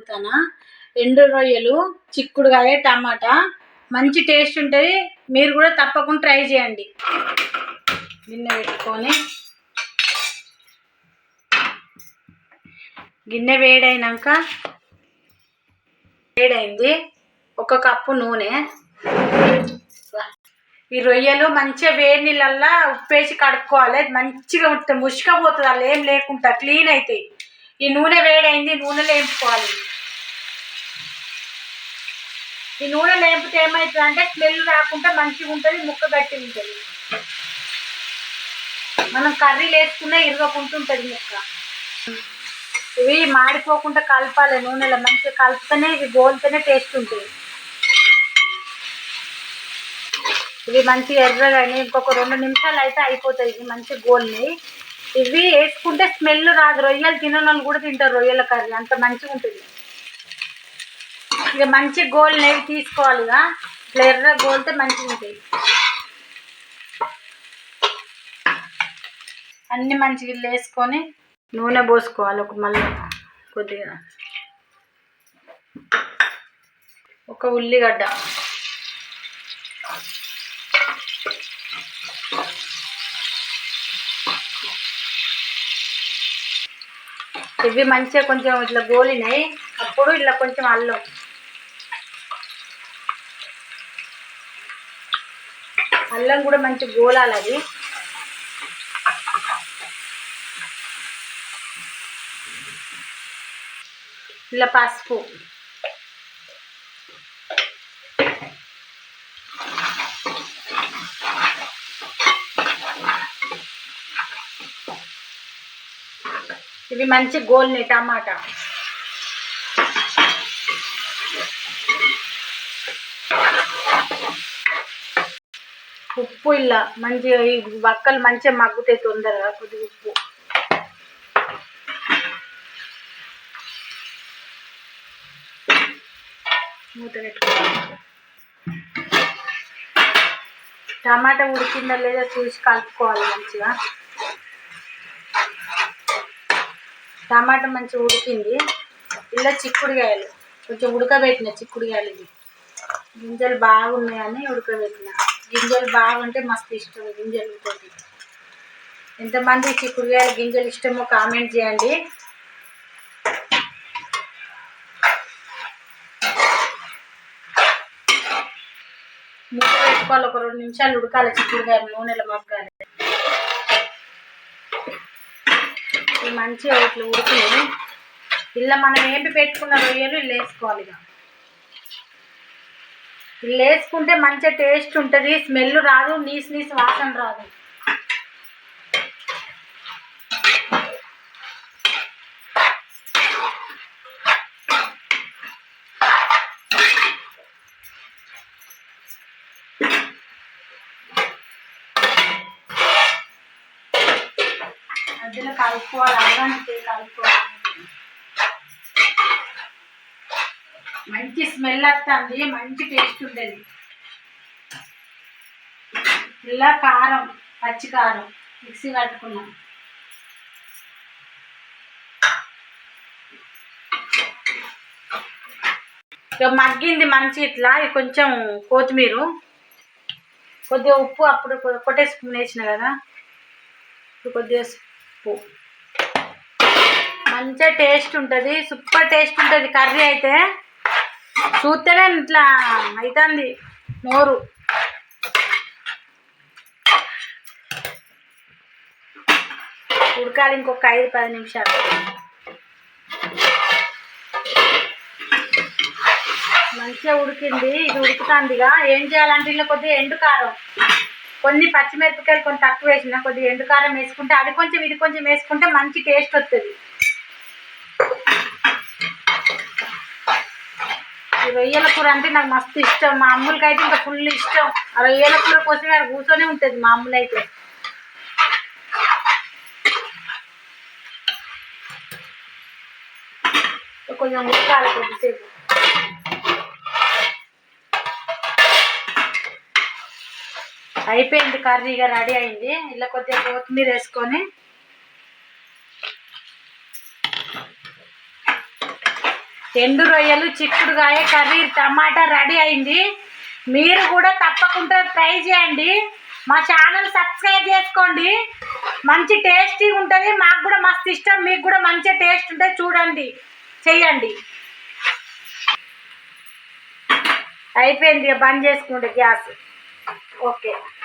తన ఎండు రొయ్యలు చిక్కుడుకాయ టమాటా. మంచి టేస్ట్ ఉంటుంది. మీరు కూడా తప్పకుండా ట్రై చేయండి. గిన్నె పెట్టుకొని. గిన్నె వేడైనాక వేడైంది. ఒక కప్పు నూనె. ఈ రొయ్యలు మంచిగా వేడి నీళ్ళల్లో ఉప్పేసి కడుక్కోవాలి. మంచిగా ఉంటుంది ముసుకపోతుంది. అలా ఏం లేకుండా క్లీన్ అవుతాయి ఈ నూనె వేడైంది నూనెలో వేపుకోవాలి ఈ నూనె లేపితే ఏమవుతుంది అంటే స్మెల్ రాకుండా మంచిగా ఉంటుంది ముక్క గట్టి ఉంటుంది. మనం కర్రీలు వేసుకున్నా ఇరగకుండా ఉంటుంది ముక్క. ఇవి మాడిపోకుండా కలపాలి నూనెలో మంచిగా కలిపితేనే ఇవి గోలితేనే టేస్ట్ ఉంటుంది ఇవి మంచిగా ఎర్రగాని ఇంకొక రెండు నిమిషాలు అయితే అయిపోతాయి ఇవి మంచిగా గోల్ని ఇవి వేసుకుంటే స్మెల్ రాదు. రొయ్యలు తినని కూడా తింటారు రొయ్యల కర్రీ. అంత మంచిగా ఉంటుంది. ఇక మంచి గోల్ నెయ్యి తీసుకోవాలి ఇక. ఇట్లా ఎర్ర గోలితే మంచిగా ఉంటాయి. అన్ని మంచిగా ఇల్లు వేసుకొని నూనె పోసుకోవాలి. ఒక మళ్ళీ కొద్దిగా. ఒక ఉల్లిగడ్డ. ఇవి మంచిగా కొంచెం ఇట్లా గోలినాయి. అప్పుడు ఇట్లా కొంచెం అల్లం. అల్లం కూడా మంచి గోలాలి అది. ఇలా పసుపు. ఇవి మంచి గోల్ని టమాటా. ఉప్పు ఇలా మంచిగా ఈ వక్కలు మంచిగా మగ్గుతాయి తొందరగా కొద్దిగా ఉప్పు. మూత పెట్టుకోవాలి. టమాటా ఉడికిందా లేదా చూసి కలుపుకోవాలి మంచిగా. టమాటా మంచిగా ఉడికింది. ఇలా చిక్కుడుకాయలు. కొంచెం ఉడకబెట్టిన చిక్కుడుకాయలు ఇవి. గింజలు బాగున్నాయని ఉడకబెట్టిన. గింజలు బాగుంటే మస్తు ఇష్టం గింజలు తోటి. ఎంతమంది చిక్కుడుకాయలు గింజలు ఇష్టమో కామెంట్ చేయండి. మూత పెట్టుకోవాలి. ఒక రెండు నిమిషాలు ఉడకాలి చిక్కుడుకాయలు నూనెలో మగ్గాలి. ఇవి మంచిగా ఇట్లా ఉడికినాయి ఇలా మనం ఏంపి పెట్టుకున్న రొయ్యలు ఇల్లు వేసుకోవాలి ఇల్లు వేసుకుంటే మంచిగా టేస్ట్ ఉంటుంది స్మెల్ రాదు నీసు నీసు వాసన రాదు. మధ్యలో కలుపుకోవాలి అల్లంటే కలుపుకోవాలి. మంచి స్మెల్ వస్తుంది మంచి టేస్ట్ ఉంటుంది ఇలా కారం పచ్చి కారం మిక్సీ కట్టుకున్నాం. ఇక మగ్గింది మంచి ఇట్లా కొంచెం కొత్తిమీర. కొద్దిగా ఉప్పు అప్పుడు కొట్టేసుకుని వేసిన కదా. ఇప్పుడు కొద్దిగా ఉప్పు మంచిగా టేస్ట్ ఉంటుంది సూపర్ టేస్ట్ ఉంటుంది కర్రీ అయితే. చూస్తేనే ఇట్లా అవుతుంది నోరు. ఉడకాలి ఇంకొక ఐదు పది నిమిషాలు. మంచిగా ఉడికింది ఇది ఉడుకుతుందిగా ఏం చేయాలంటే ఇలా కొద్దిగా ఎండు కారం. కొన్ని పచ్చిమిరపకాయలు కొన్ని తక్కువ వేసిన కొద్దిగా ఎండుకారం వేసుకుంటే అది కొంచెం ఇది కొంచెం వేసుకుంటే మంచి టేస్ట్ వస్తుంది ఈ రొయ్యల కూర అంటే నాకు మస్తు ఇష్టం. మా అమ్ములకి అయితే ఇంకా ఫుల్ ఇష్టం. ఆ రొయ్యల కూర కోసం అక్కడ కూర్చొని ఉంటుంది మా అమ్ములు అయితే కొంచెం ఉడకాలి కొద్దిసేపు. అయిపోయింది కర్రీగా రెడీ అయింది. ఇలా కొద్దిగా కొత్తిమీర వేసుకొని ఎండు రొయ్యలు చిక్కుడుగాయ కర్రీ టమాటా రెడీ అయింది. మీరు కూడా తప్పకుండా ట్రై చేయండి. మా ఛానల్ సబ్స్క్రైబ్ చేసుకోండి. మంచి టేస్టీ ఉంటుంది. మాకు కూడా మస్తు ఇష్టం. మీకు కూడా మంచి టేస్ట్ ఉంటుంది చూడండి చెయ్యండి. అయిపోయింది ఇక బంద్ చేసుకుంటే గ్యాస్. 我给。